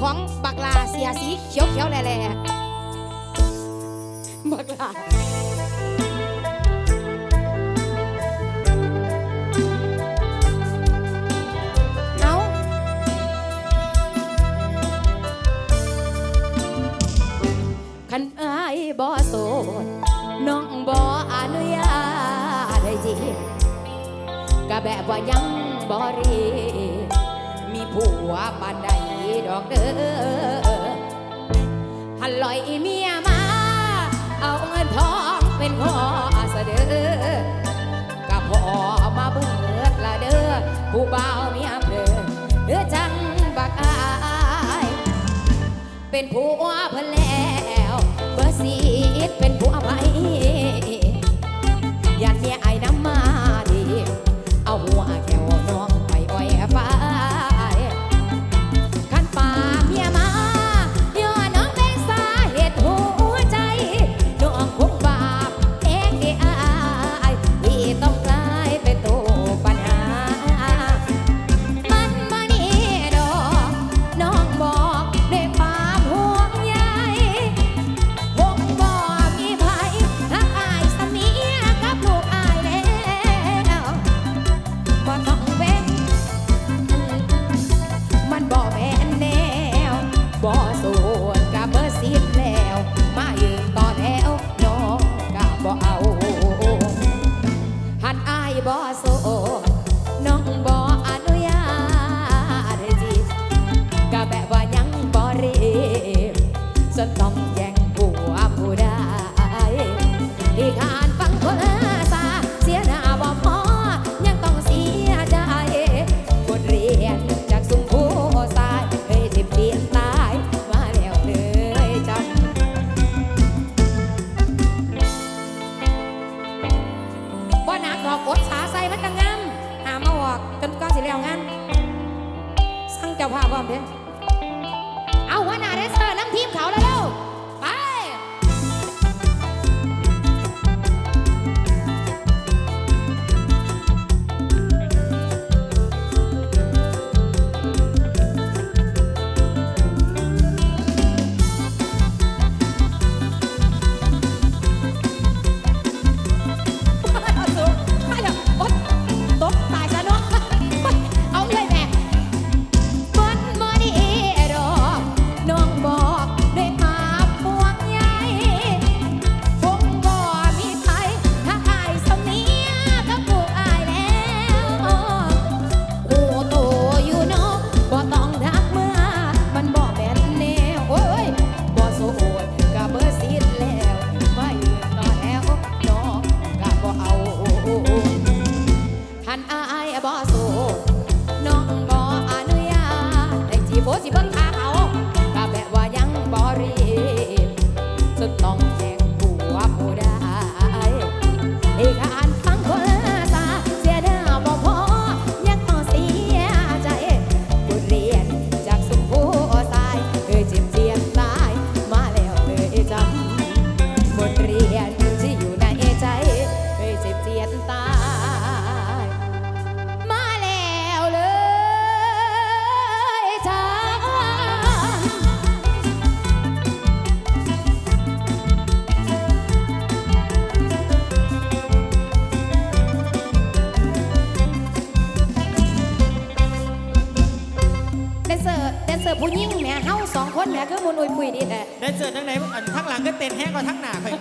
ของบักลาเสียสีเขียวเขียวแหล่บักลาคันอายบ่โสดน้องบ่อนุญาตได้จีกะแบบว่ายังบ่รีมีผัวปานใด อกเด้อพันลอยเมียมา เอาเงินทองเป็นขอเสเด็อกับพ่อมาบิ่งเลือดละเด้อผู้บ่าวเมียเพลอเด้อจังบักอายเป็นผัวเพิ่แล้วเบอร์สีเป็นผัวไผยันเมียไอ้น้ำมา เต้นแห้งกว่าทั้งหนาข่อ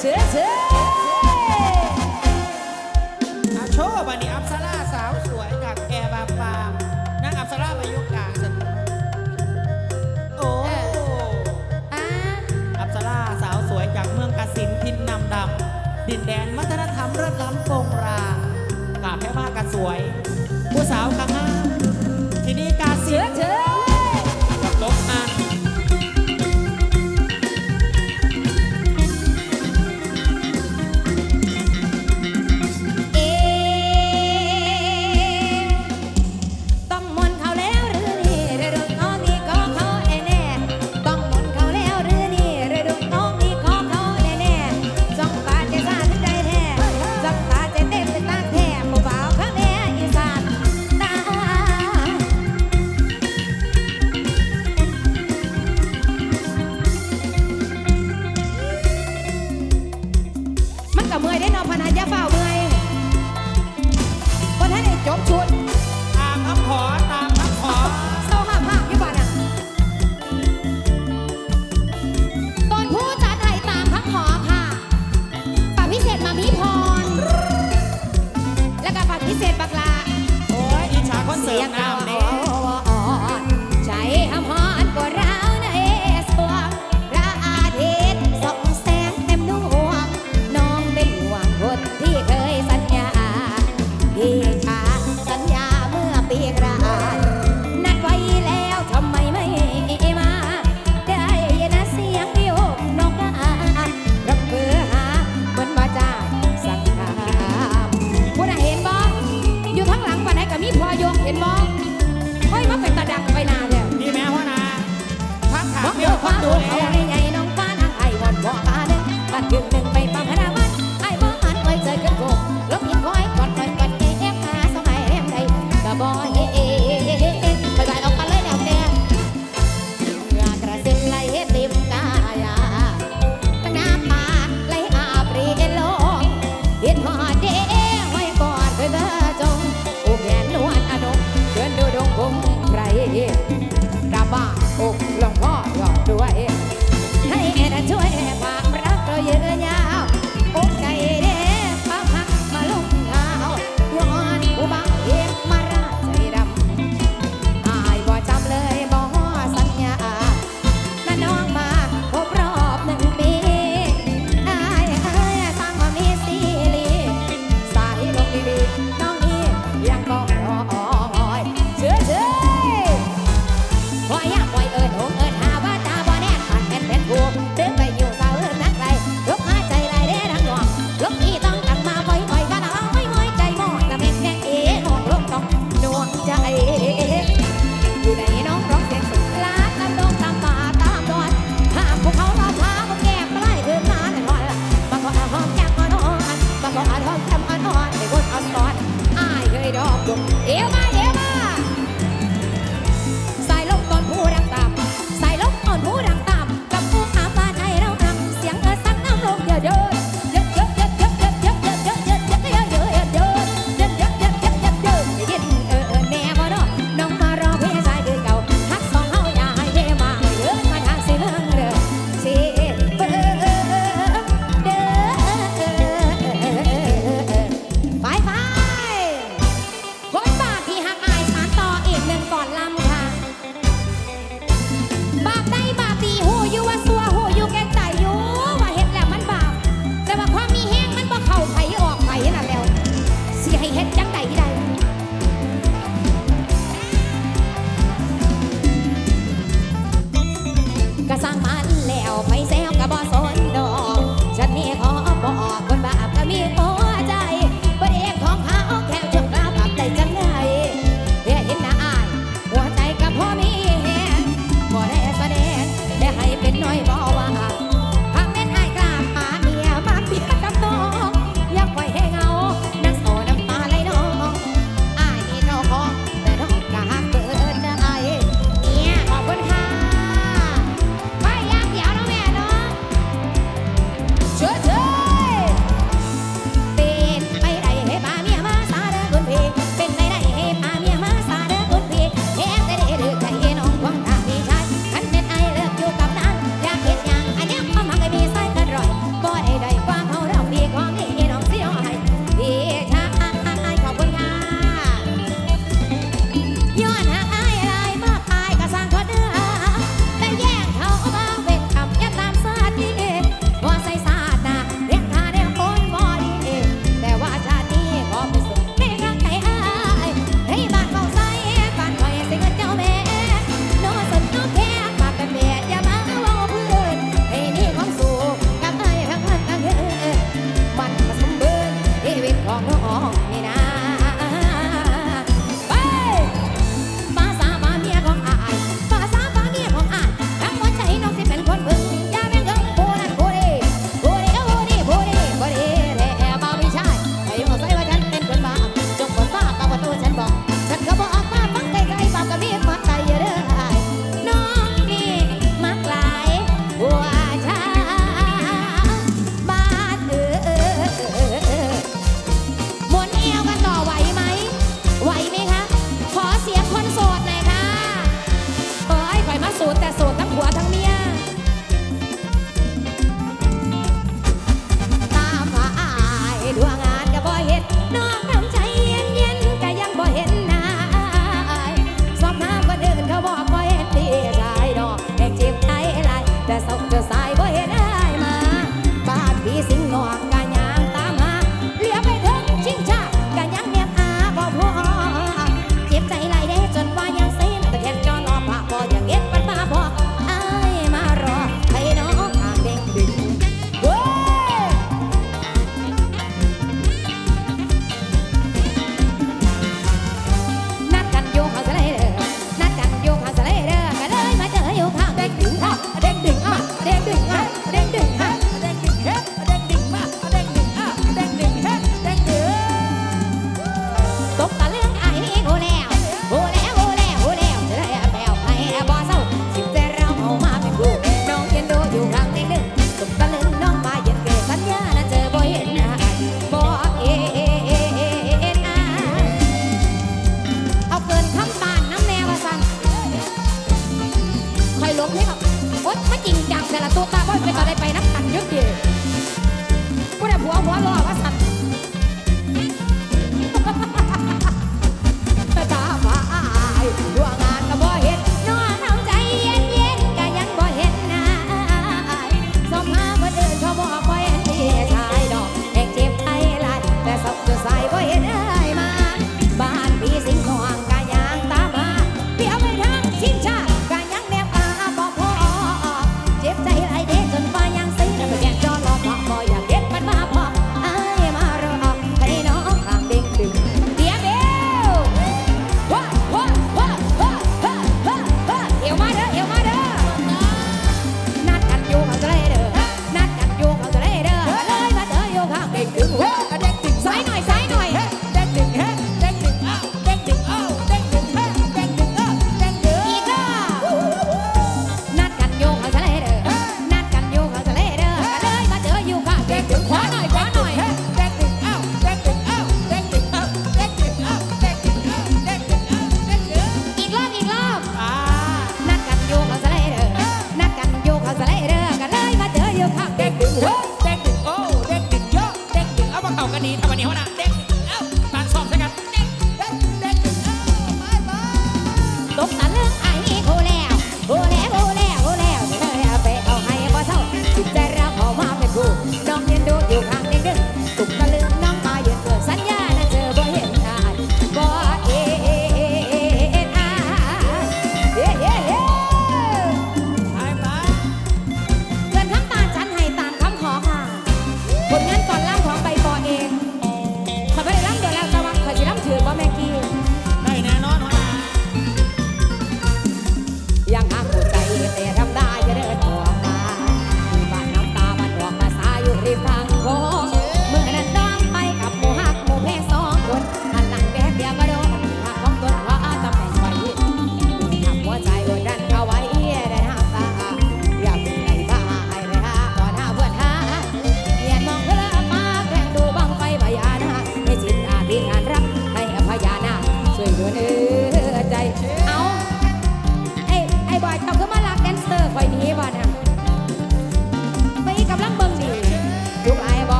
เสือเสืออโชว์บันนี้อัปสราสาวสวยจากแกบาปานั่อัปสราไปยุกาโอ้อะอัปสาสาวสวยจากเมืองกสินทินนำดำดินแดนวัฒนธรรมเรื่องล้ำโปงรางกาบแพ้ผ้ากระสวย ผู้สาวกระง้า